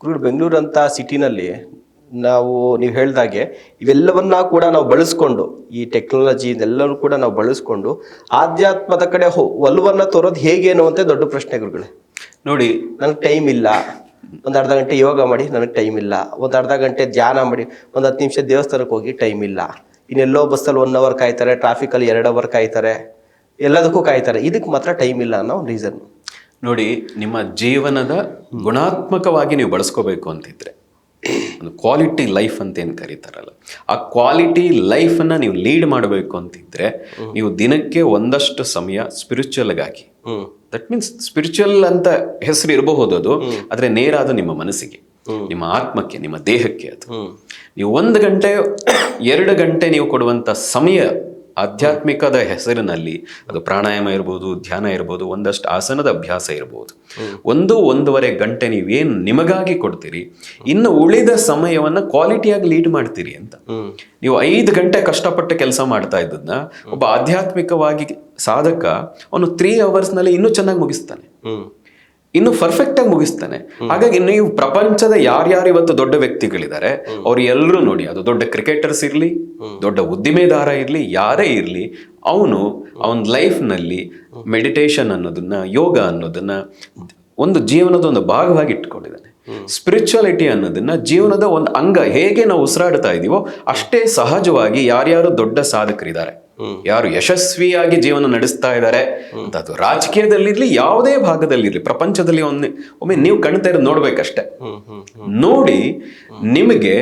ಗುರುಗಳು ಬೆಂಗಳೂರು ಅಂತ ಸಿಟಿನಲ್ಲಿ ನಾವು ನೀವು ಹೇಳ್ದಾಗೆ ಇವೆಲ್ಲವನ್ನ ಕೂಡ ನಾವು ಬಳಸ್ಕೊಂಡು ಈ ಟೆಕ್ನಾಲಜಿ ಇದೆಲ್ಲವೂ ಕೂಡ ನಾವು ಬಳಸ್ಕೊಂಡು ಆಧ್ಯಾತ್ಮದ ಕಡೆ ಒಲವನ್ನ ತೋರೋದು ಹೇಗೆ ಅನ್ನುವಂತೆ ದೊಡ್ಡ ಪ್ರಶ್ನೆ ಗುರುಗಳೇ ನೋಡಿ. ನನಗೆ ಟೈಮ್ ಇಲ್ಲ. ಒಂದು ಅರ್ಧ ಗಂಟೆ ಯೋಗ ಮಾಡಿ ನನಗೆ ಟೈಮ್ ಇಲ್ಲ. ಒಂದು ಅರ್ಧ ಗಂಟೆ ಧ್ಯಾನ ಮಾಡಿ ಒಂದು ಹತ್ತು ನಿಮಿಷ ದೇವಸ್ಥಾನಕ್ಕೆ ಹೋಗಿ ಟೈಮ್ ಇಲ್ಲ. ಇನ್ನೆಲ್ಲೋ ಬಸ್ಸಲ್ಲಿ ಒನ್ ಅವರ್ ಕಾಯ್ತಾರೆ ಟ್ರಾಫಿಕಲ್ಲಿ ಎರಡು ಅವರ್ ಕಾಯ್ತಾರೆ ಎಲ್ಲದಕ್ಕೂ ಕಾಯ್ತಾರೆ. ಇದಕ್ಕೆ ಮಾತ್ರ ಟೈಮ್ ಇಲ್ಲ ಅನ್ನೋ ಒಂದು ರೀಸನ್ ನೋಡಿ ನಿಮ್ಮ ಜೀವನದ ಗುಣಾತ್ಮಕವಾಗಿ ನೀವು ಬಳಸ್ಕೋಬೇಕು ಅಂತಿದ್ರೆ ಒಂದು ಕ್ವಾಲಿಟಿ ಲೈಫ್ ಅಂತ ಏನು ಕರೀತಾರಲ್ಲ ಆ ಕ್ವಾಲಿಟಿ ಲೈಫನ್ನು ನೀವು ಲೀಡ್ ಮಾಡಬೇಕು ಅಂತಿದ್ರೆ ನೀವು ದಿನಕ್ಕೆ ಒಂದಷ್ಟು ಸಮಯ ಸ್ಪಿರಿಚುವಲ್ಗಾಗಿ ದಟ್ ಮೀನ್ಸ್ ಸ್ಪಿರಿಚುವಲ್ ಅಂತ ಹೆಸರು ಇರಬಹುದು ಅದು ಆದರೆ ನೇರ ಅದು ನಿಮ್ಮ ಮನಸ್ಸಿಗೆ ನಿಮ್ಮ ಆತ್ಮಕ್ಕೆ ನಿಮ್ಮ ದೇಹಕ್ಕೆ ಅದು. ನೀವು ಒಂದು ಗಂಟೆ ಎರಡು ಗಂಟೆ ನೀವು ಕೊಡುವಂಥ ಸಮಯ ಆಧ್ಯಾತ್ಮಿಕದ ಹೆಸರಿನಲ್ಲಿ ಅದು ಪ್ರಾಣಾಯಾಮ ಇರ್ಬೋದು ಧ್ಯಾನ ಇರ್ಬೋದು ಒಂದಷ್ಟು ಆಸನದ ಅಭ್ಯಾಸ ಇರ್ಬೋದು. ಒಂದು ಒಂದೂವರೆ ಗಂಟೆ ನೀವೇನು ನಿಮಗಾಗಿ ಕೊಡ್ತೀರಿ ಇನ್ನು ಉಳಿದ ಸಮಯವನ್ನು ಕ್ವಾಲಿಟಿಯಾಗಿ ಲೀಡ್ ಮಾಡ್ತೀರಿ ಅಂತ. ನೀವು ಐದು ಗಂಟೆ ಕಷ್ಟಪಟ್ಟು ಕೆಲಸ ಮಾಡ್ತಾ ಇದ್ದದನ್ನ ಒಬ್ಬ ಆಧ್ಯಾತ್ಮಿಕವಾಗಿ ಸಾಧಕ ಅವನು ತ್ರೀ ಅವರ್ಸ್ನಲ್ಲಿ ಇನ್ನೂ ಚೆನ್ನಾಗಿ ಮುಗಿಸ್ತಾನೆ. ಇನ್ನು ಪರ್ಫೆಕ್ಟ್ ಆಗಿ ಮುಗಿಸ್ತಾನೆ. ಹಾಗಾಗಿ ನೀವು ಪ್ರಪಂಚದ ಯಾರ್ಯಾರು ಇವತ್ತು ದೊಡ್ಡ ವ್ಯಕ್ತಿಗಳಿದ್ದಾರೆ ಅವ್ರು ಎಲ್ಲರೂ ನೋಡಿ ಅದು ದೊಡ್ಡ ಕ್ರಿಕೆಟರ್ಸ್ ಇರಲಿ ದೊಡ್ಡ ಉದ್ದಿಮೆದಾರ ಇರಲಿ ಯಾರೇ ಇರಲಿ ಅವನು ಅವನ ಲೈಫ್ನಲ್ಲಿ ಮೆಡಿಟೇಷನ್ ಅನ್ನೋದನ್ನ ಯೋಗ ಅನ್ನೋದನ್ನ ಒಂದು ಜೀವನದ ಒಂದು ಭಾಗವಾಗಿ ಇಟ್ಕೊಂಡಿದ್ದಾನೆ. ಸ್ಪಿರಿಚುವಾಲಿಟಿ ಅನ್ನೋದನ್ನ ಜೀವನದ ಒಂದು ಅಂಗ ಹೇಗೆ ನಾವು ಉಸಿರಾಡ್ತಾ ಇದ್ದೀವೋ ಅಷ್ಟೇ ಸಹಜವಾಗಿ ಯಾರ್ಯಾರು ದೊಡ್ಡ ಸಾಧಕರಿದ್ದಾರೆ. ಯಾರು ಯಶಸ್ವಿಯಾಗಿ ಜೀವನ ನಡೆಸ್ತಾ ಇದ್ದಾರೆ ಅಂತ ಅದು ರಾಜಕೀಯದಲ್ಲಿರ್ಲಿ ಯಾವುದೇ ಭಾಗದಲ್ಲಿರ್ಲಿ ಪ್ರಪಂಚದಲ್ಲಿ ಒಮ್ಮೆ ಒಮ್ಮೆ ನೀವು ಕಣ್ತಾ ಇರೋದು ನೋಡ್ಬೇಕಷ್ಟೆ. ನೋಡಿ ನಿಮಗೆ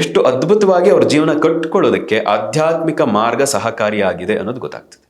ಎಷ್ಟು ಅದ್ಭುತವಾಗಿ ಅವ್ರ ಜೀವನ ಕಟ್ಕೊಳ್ಳೋದಕ್ಕೆ ಆಧ್ಯಾತ್ಮಿಕ ಮಾರ್ಗ ಸಹಕಾರಿಯಾಗಿದೆ ಅನ್ನೋದು ಗೊತ್ತಾಗ್ತದೆ.